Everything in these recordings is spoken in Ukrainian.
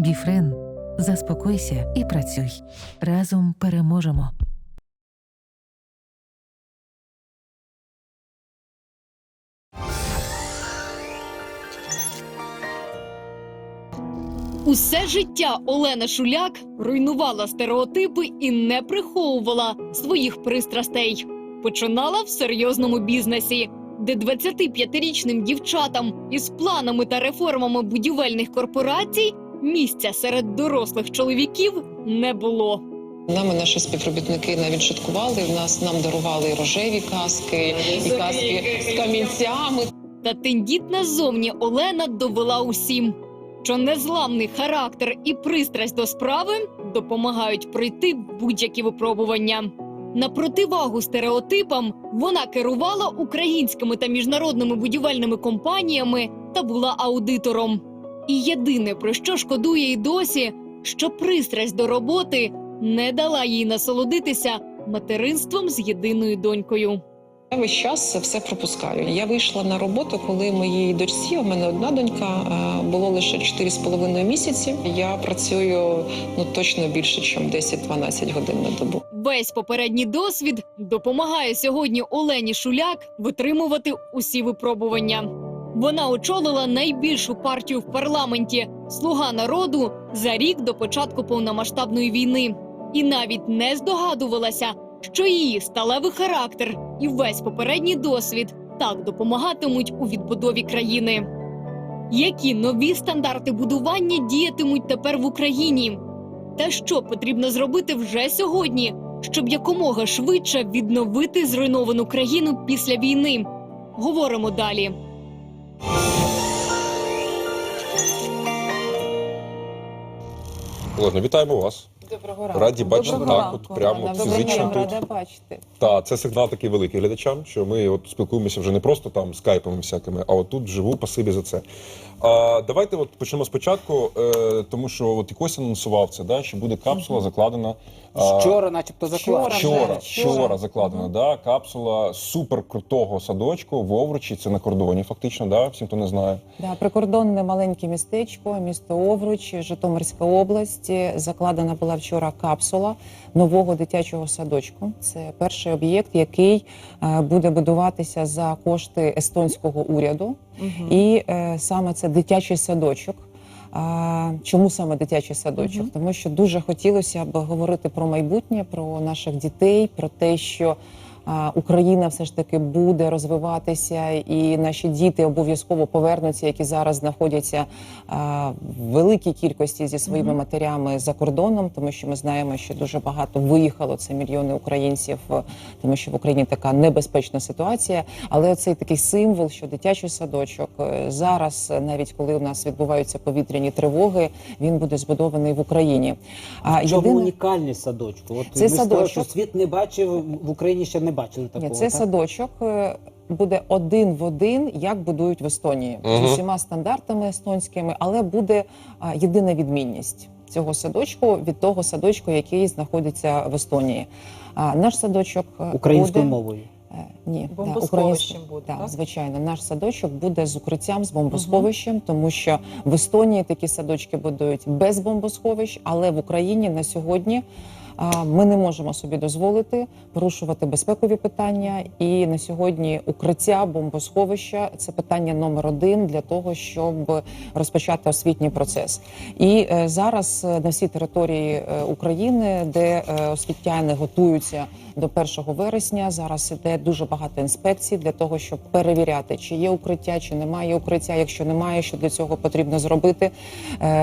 Біфрен. Заспокойся і працюй. Разом переможемо. Усе життя Олена Шуляк руйнувала стереотипи і не приховувала своїх пристрастей. Починала в серйозному бізнесі, де 25-річним дівчатам із планами та реформами будівельних корпорацій місця серед дорослих чоловіків не було. Нами наші співробітники навіть шуткували. В нас нам дарували і рожеві каски, і каски з камінцями. Та тендітна зовні Олена довела усім, що незламний характер і пристрасть до справи допомагають пройти будь-які випробування. На противагу стереотипам вона керувала українськими та міжнародними будівельними компаніями та була аудитором. І єдине про що шкодує й досі, що пристрасть до роботи не дала їй насолодитися материнством з єдиною донькою. Я весь час все пропускаю. Я вийшла на роботу, коли моїй дочці, у мене одна донька, е, було лише 4,5 місяці. Я працюю ну точно більше, ніж 10-12 годин на добу. Весь попередній досвід допомагає сьогодні Олені Шуляк витримувати усі випробування. Вона очолила найбільшу партію в парламенті Слуга народу за рік до початку повномасштабної війни, і навіть не здогадувалася, що її сталевий характер і весь попередній досвід так допомагатимуть у відбудові країни. Які нові стандарти будування діятимуть тепер в Україні? Та що потрібно зробити вже сьогодні, щоб якомога швидше відновити зруйновану країну після війни? Говоримо далі. Олено, вітаємо вас. Доброго ранку. Раді бачити Доброго так, ранку. от прямо Доброго фізично ранку. тут. Рада бачити. Та це сигнал такий великий глядачам, що ми от спілкуємося вже не просто там скайпами всякими, а от тут вживу пасибі за це. А, давайте от почнемо спочатку, е, тому що от якось анонсував це, да, що буде капсула закладена. а, Вчора, начебто, закладено. Вчора, вчора, вчора. закладена, да, капсула супер крутого садочку в Овручі, це на кордоні, фактично, да, всім, хто не знає. Да, прикордонне маленьке містечко, місто Овруч, Житомирська область. Закладена була вчора капсула нового дитячого садочку. Це перший об'єкт, який е, буде будуватися за кошти естонського уряду. І е, саме це дитячий садочок. А, чому саме дитячий садочок? Тому що дуже хотілося б говорити про майбутнє, про наших дітей, про те, що Україна все ж таки буде розвиватися, і наші діти обов'язково повернуться, які зараз знаходяться в великій кількості зі своїми матерями за кордоном, тому що ми знаємо, що дуже багато виїхало це мільйони українців, е, тому що в Україні така небезпечна ситуація. Але цей такий символ, що дитячий садочок е, зараз, е, навіть коли у нас відбуваються повітряні тривоги, він буде збудований в Україні. А Чому єдине- унікальність садочку? От Це ми сказали, що світ не бачив, в Україні ще не бачили такого. Ні, це так? садочок е, буде один в один, як будують в Естонії Мгм. з усіма стандартами естонськими, але буде а, єдина відмінність цього садочку від того садочку, який знаходиться в Естонії. А наш садочок е, українською буде, мовою. е, Ні, Бомбосховищем буде, Да, так? звичайно, наш садочок буде з укриттям, з бомбосховищем, тому що в Естонії такі садочки будують без бомбосховищ, але в Україні на сьогодні. Ми не можемо собі дозволити порушувати безпекові питання, і на сьогодні укриття бомбосховища це питання номер один для того, щоб розпочати освітній процес. І е, зараз е, на всій території е, України, де освітяни готуються до 1 вересня, зараз іде дуже багато інспекцій для того, щоб перевіряти, чи є укриття, чи немає укриття. Якщо немає, що для цього потрібно зробити.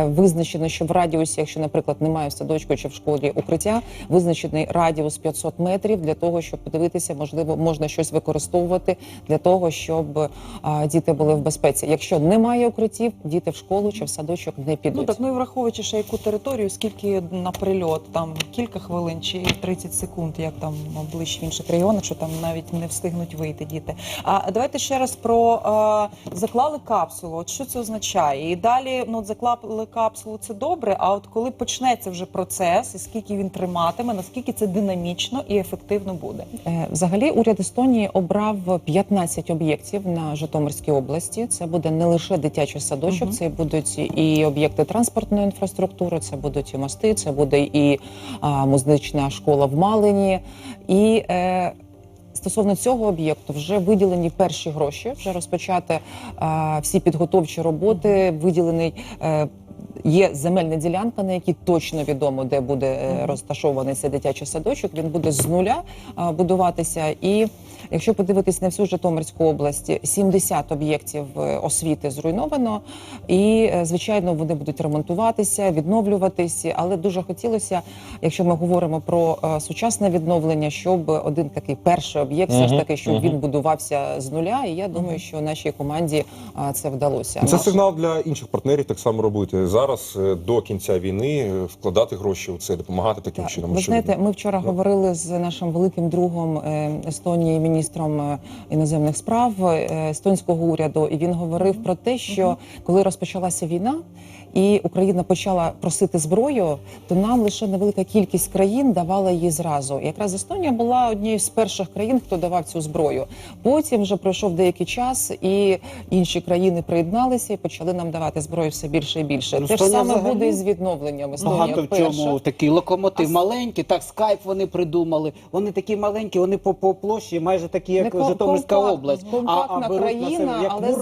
Визначено, що в радіусі, якщо, наприклад, немає в садочку чи в школі укриття, визначений радіус 500 метрів для того, щоб подивитися, можливо, можна щось використовувати для того, щоб а, діти були в безпеці. Якщо немає укриттів, діти в школу чи в садочок не підуть. Ну так, ну і враховуючи ще яку територію, скільки на прильот, там кілька хвилин чи 30 секунд, як там ближче в інших регіонах, що там навіть не встигнуть вийти діти. А давайте ще раз про е, заклали капсулу. От що це означає? І далі ну заклали капсулу, це добре. А от коли почнеться вже процес, і скільки він тримає? Матиме, наскільки це динамічно і ефективно буде. Е, Взагалі, уряд Естонії обрав 15 об'єктів на Житомирській області. Це буде не лише дитячий садочок, Мгм. це будуть і об'єкти транспортної інфраструктури, це будуть і мости, це буде і а, музична школа в Малині. І е, стосовно цього об'єкту вже виділені перші гроші, вже розпочати а, всі підготовчі роботи, виділений. Е, Є земельна ділянка, на якій точно відомо, де буде е, розташований цей дитячий садочок. Він буде з нуля будуватися. І якщо подивитись на всю Житомирську область, 70 об'єктів е, освіти зруйновано, і е, звичайно вони будуть ремонтуватися, відновлюватися. Але дуже хотілося, якщо ми говоримо про е, сучасне відновлення, щоб один такий перший об'єкт, все ж таки, щоб він будувався з нуля. І я думаю, що нашій команді це вдалося. Це сигнал для інших партнерів так само робити зараз е, до кінця війни, е, вкладати гроші у це, допомагати таким Так, чином. Ви знаєте, ми вчора Да. говорили з нашим великим другом е, Естонії, міністром іноземних справ естонського уряду, і він говорив про те, що коли розпочалася війна. І Україна почала просити зброю, то нам лише невелика кількість країн давала її зразу. І якраз Естонія була однією з перших країн, хто давав цю зброю. Потім вже пройшов деякий час, і інші країни приєдналися і почали нам давати зброю все більше і більше. Ну, Те ж саме взагалі буде і з відновленням. Естонія Багато в перша. чому такий локомотив А маленький, так скайп вони придумали. Вони такі маленькі, вони по, по площі майже такі, як Не Житомирська компактна- область. компактна беруть на країна, себе, як але з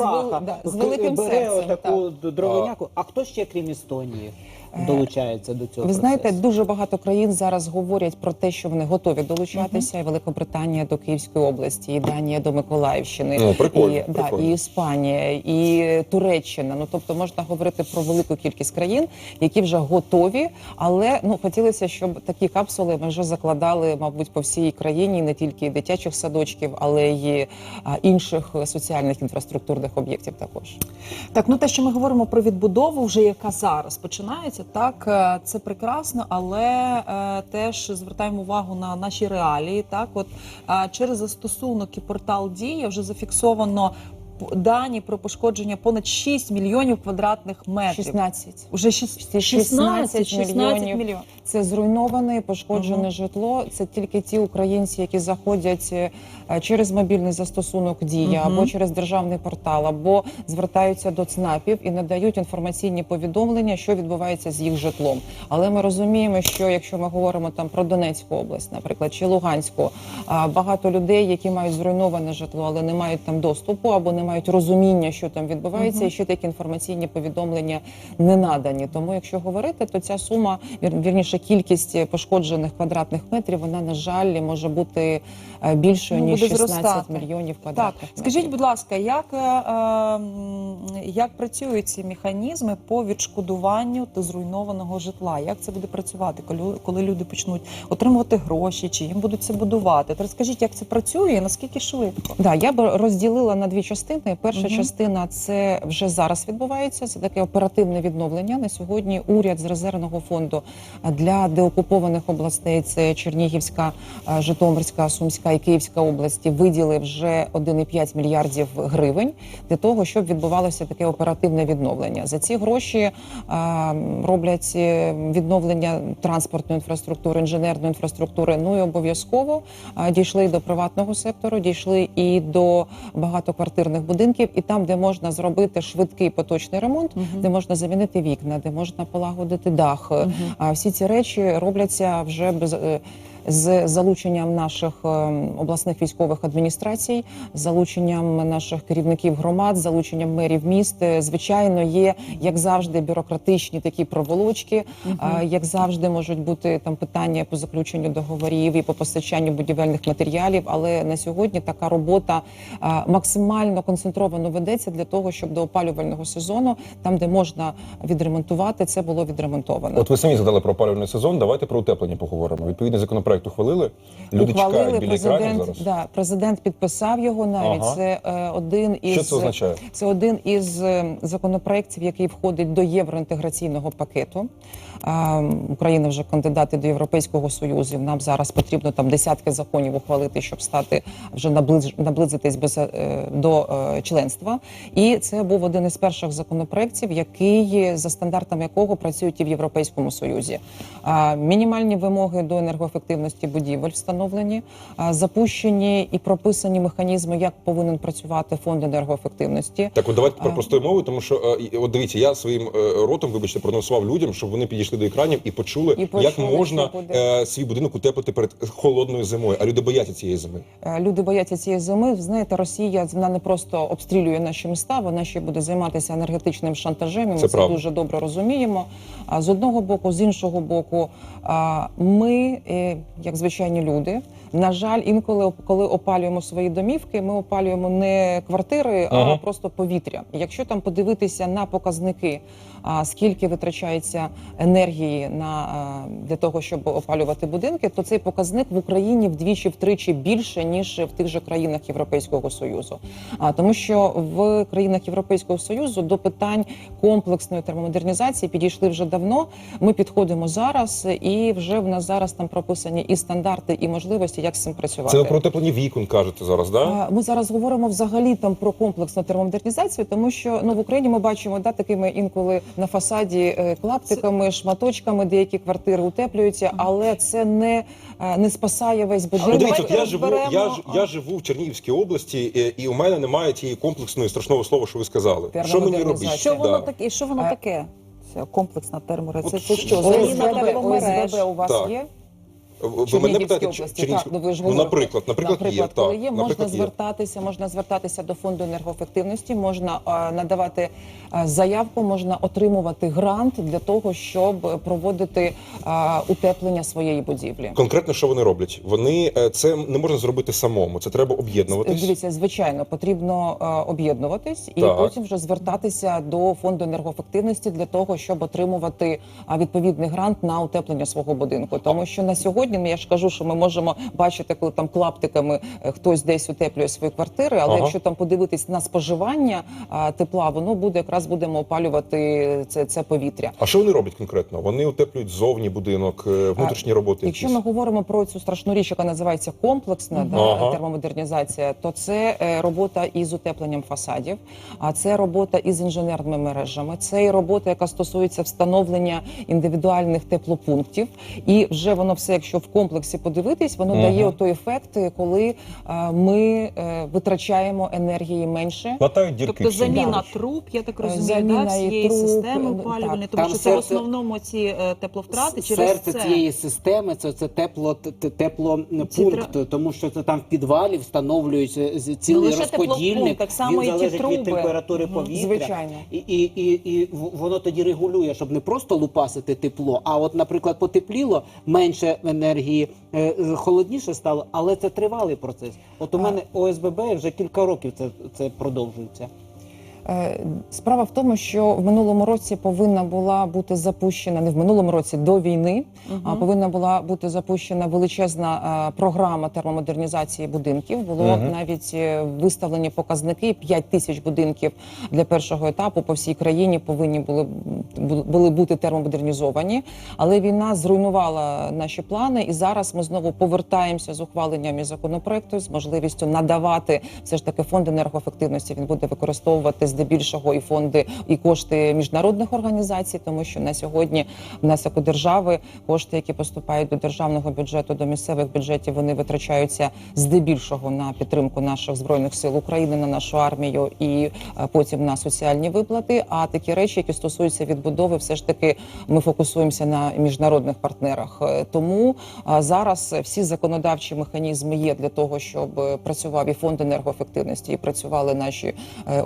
да, з великим бере серцем, таку дровиняку. А хто ще крім Естонії Е, долучається до цього? Ви знаєте, процесу? дуже багато країн зараз говорять про те, що вони готові долучатися. І Великобританія до Київської області, і Данія до Миколаївщини, Ну, прикольно, і, да, і Іспанія, і Туреччина. Ну тобто можна говорити про велику кількість країн, які вже готові. Але ну хотілося, щоб такі капсули ми вже закладали, мабуть, по всій країні, не тільки дитячих садочків, але й а, інших соціальних інфраструктурних об'єктів. Також Так, ну те, що ми говоримо про відбудову, вже яка зараз починається, так е, це прекрасно, але е, теж звертаємо увагу на наші реалії. Так, от е, через застосунок і портал Дія вже зафіксовано дані про пошкодження понад 6 мільйонів квадратних метрів. 16. Уже шіс- 16 16 мільйонів. мільйонів. Це зруйноване, пошкоджене Мгм. житло. Це тільки ті українці, які заходять е, через мобільний застосунок Дія Мгм. або через державний портал, або звертаються до ЦНАПів і надають інформаційні повідомлення, що відбувається з їх житлом. Але ми розуміємо, що якщо ми говоримо там про Донецьку область, наприклад, чи Луганську, багато людей, які мають зруйноване житло, але не мають там доступу або не мають розуміння, що там відбувається, Мгм. і що такі інформаційні повідомлення не надані. Тому, якщо говорити, то ця сума вір- вірніше кількість пошкоджених квадратних метрів, вона на жаль може бути е, більшою Ну, ніж буде 16 зростати. мільйонів Так, квадратних метрів. скажіть, будь ласка, як, е, е, як працюють ці механізми по відшкодуванню та зруйнованого житла? Як це буде працювати, коли, коли люди почнуть отримувати гроші, чи їм будуть це будувати? От Розкажіть, як це працює і наскільки швидко? Да, я б розділила на дві частини. Перша Мгм. частина це вже зараз відбувається. Це таке оперативне відновлення. На сьогодні уряд з резервного фонду для деокупованих областей це Чернігівська, е, Житомирська, Сумська і Київська області виділив вже 1,5 мільярдів гривень для того, щоб відбувалося таке оперативне відновлення. За ці гроші е, роблять е, відновлення транспортної інфраструктури, інженерної інфраструктури. Ну і обов'язково дійшли і до приватного сектору, дійшли і до багатоквартирних будинків, і там, де можна зробити швидкий поточний ремонт, де можна замінити вікна, де можна полагодити дах. Е, А всі ці речі робляться вже без. Е, З залученням наших е, обласних військових адміністрацій, з залученням наших керівників громад, з залученням мерів міст, Е, звичайно, є як завжди бюрократичні такі проволочки. А, Як завжди, можуть бути там питання по заключенню договорів і по постачанню будівельних матеріалів. Але на сьогодні така робота максимально концентровано ведеться для того, щоб до опалювального сезону, там де можна відремонтувати, це було відремонтовано. От ви самі згадали про опалювальний сезон. Давайте про утеплення поговоримо. Відповідний законопроект законопроект ухвалили. Люди Ухвалили чекають біля екранів зараз. Да, президент підписав його навіть. Ага. Це е, один із Що це означає? Це один із е, законопроєктів, який входить до євроінтеграційного пакету. А, Україна вже кандидати до Європейського союзу. Нам зараз потрібно там десятки законів ухвалити, щоб стати вже наближ, наблизитись без, е, до е, членства. І це був один із перших законопроєктів, який за стандартами якого працюють і в Європейському Союзі. А, Мінімальні вимоги до енергоефективності будівель встановлені, запущені і прописані механізми, як повинен працювати фонд енергоефективності. Так, от давайте про простою мовою, тому що е, от дивіться, я своїм е, ротом, вибачте, проносував людям, щоб вони підійшли до екранів і почули, І почули, як можна е, свій будинок утеплити перед холодною зимою. А люди бояться цієї зими. Е, Люди бояться цієї зими. Ви Знаєте, Росія вона не просто обстрілює наші міста, вона ще буде займатися енергетичним шантажем. і Ми Це це, дуже добре розуміємо. А з одного боку, з іншого боку, ми, е, як звичайні люди, на жаль, інколи коли опалюємо свої домівки, ми опалюємо не квартири, а просто повітря. Якщо там подивитися на показники, а скільки витрачається енергії на для того, щоб опалювати будинки, то цей показник в Україні вдвічі-втричі більше ніж в тих же країнах Європейського союзу. А тому, що в країнах Європейського союзу до питань комплексної термомодернізації підійшли вже давно. Ми підходимо зараз, і вже в нас зараз там прописані і стандарти, і можливості, як з цим працювати. Це ви про утеплені вікон кажете зараз, да? Ми зараз говоримо взагалі там про комплексну термомодернізацію, тому що ну в Україні ми бачимо да такими інколи на фасаді е, клаптиками, шматочками деякі квартири утеплюються, але це не, е, не спасає весь будинок. дивіться, я живу, я, ж- я живу в Чернігівській області, е, і у мене немає тієї комплексної страшного слова, що ви сказали. Що мені робити? Що воно Да. таке? Що воно таке? Комплексна терморецепція. Це що? Заміна ОСББ. ОСББ у вас Так. є? Ви мене питаєте, області. Так, ну ви ж ну, наприклад, наприклад, є, коли є, можна є. звертатися, можна звертатися до фонду енергоефективності, можна надавати заявку, можна отримувати грант для того, щоб проводити утеплення своєї будівлі. Конкретно, що вони роблять? Вони е, це не можна зробити самому. Це треба об'єднуватись. Дивіться, звичайно, потрібно е, об'єднуватись і Так. потім вже звертатися до фонду енергоефективності для того, щоб отримувати відповідний грант на утеплення свого будинку. Тому що на сьогодні ну, я ж кажу, що ми можемо бачити, коли там клаптиками е, хтось десь утеплює свої квартири. Але Ага. якщо там подивитись на споживання а, тепла, воно буде якраз будемо опалювати це, це повітря. А що вони роблять конкретно? Вони утеплюють зовні будинок, е, внутрішні роботи. Якщо якісь? ми говоримо про цю страшну річ, яка називається комплексна да, Ага. термомодернізація, то це е, робота із утепленням фасадів, а це робота із інженерними мережами, це і робота, яка стосується встановлення індивідуальних теплопунктів. І вже воно все, якщо в комплексі подивитись, воно Мгм. дає той ефект, коли е, ми е, витрачаємо енергії менше. латають дірки. Тобто заміна Так. труб, я так Е, розумію, заміна да, всієї труб, системи ну, опалювальної, тому що це в основному ці е, тепловтрати через серце це. цієї системи це, це тепло теплопункт, Ці тому що це там в підвалі встановлюється цілий Ну, розподільник. так само він і ті залежить від труби. температури повітря. Звичайно. І, і, і, і воно тоді регулює, щоб не просто лупасити тепло, а от, наприклад, потепліло менше енергії, е, холодніше стало, але це тривалий процес. От у мене ОСББ вже кілька років це, це продовжується. Е, Справа в тому, що в минулому році повинна була бути запущена не в минулому році до війни. А Мгм. повинна була бути запущена величезна е, програма термомодернізації будинків. Було Мгм. навіть е, виставлені показники 5 тисяч будинків для першого етапу по всій країні повинні були були бути термомодернізовані. Але війна зруйнувала наші плани, і зараз ми знову повертаємося з ухваленням і законопроекту з можливістю надавати все ж таки фонд енергоефективності. Він буде використовувати здебільшого і фонди, і кошти міжнародних організацій, тому що на сьогодні в нас як у держави кошти, які поступають до державного бюджету, до місцевих бюджетів, вони витрачаються здебільшого на підтримку наших збройних сил України, на нашу армію і е, потім на соціальні виплати. А такі речі, які стосуються відбудови, все ж таки ми фокусуємося на міжнародних партнерах. Е, Тому зараз всі законодавчі механізми є для того, щоб е, працював і фонд енергоефективності, і працювали наші е,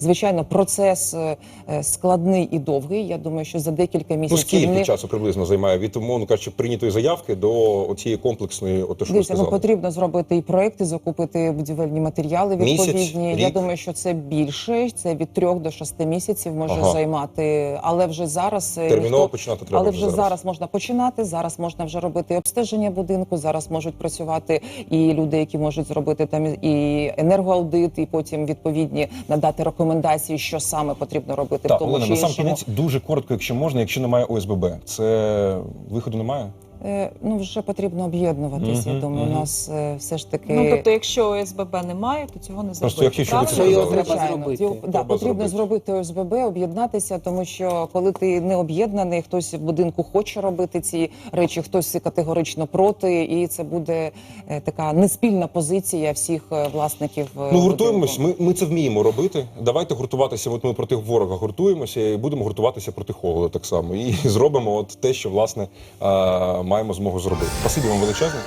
Звичайно, процес е, е, складний і довгий. Я думаю, що за декілька Ну, місяців скільки не- часу приблизно займає від умовно кажучи, прийнятої заявки до цієї комплексної, от що Дивіться, ну потрібно зробити і проекти, закупити будівельні матеріали Місяць, відповідні. Я рік? думаю, що це більше. Це від трьох до шести місяців може Ага. займати, але вже зараз е, Терміново ніхто- починати треба Але вже вже зараз. можна починати. Зараз можна вже робити обстеження будинку. Зараз можуть працювати і люди, які можуть зробити там і енергоаудит, і потім відповідні надати рекомендації, що саме потрібно робити Так, в тому Олена, чи на сам іншому. кінець дуже коротко, якщо можна, якщо немає ОСББ, це виходу немає? Е, Ну вже потрібно об'єднуватись. Я думаю, мгм. у нас е, все ж таки Ну тобто, якщо ОСББ немає, то цього не зробити. якщо правильно? це Що його сказали. треба Звичайно. зробити? Його- да, Треба потрібно зробити. зробити ОСББ, об'єднатися, тому що коли ти не об'єднаний, хтось в будинку хоче робити ці речі, хтось категорично проти, і це буде е, така неспільна позиція всіх е, власників. е, Ну гуртуємось. будинку. Ми, ми це вміємо робити. Давайте гуртуватися. От ми проти ворога гуртуємося і будемо гуртуватися проти холоду так само. І зробимо от те, що власне е, маємо змогу зробити. Спасибі вам величезне.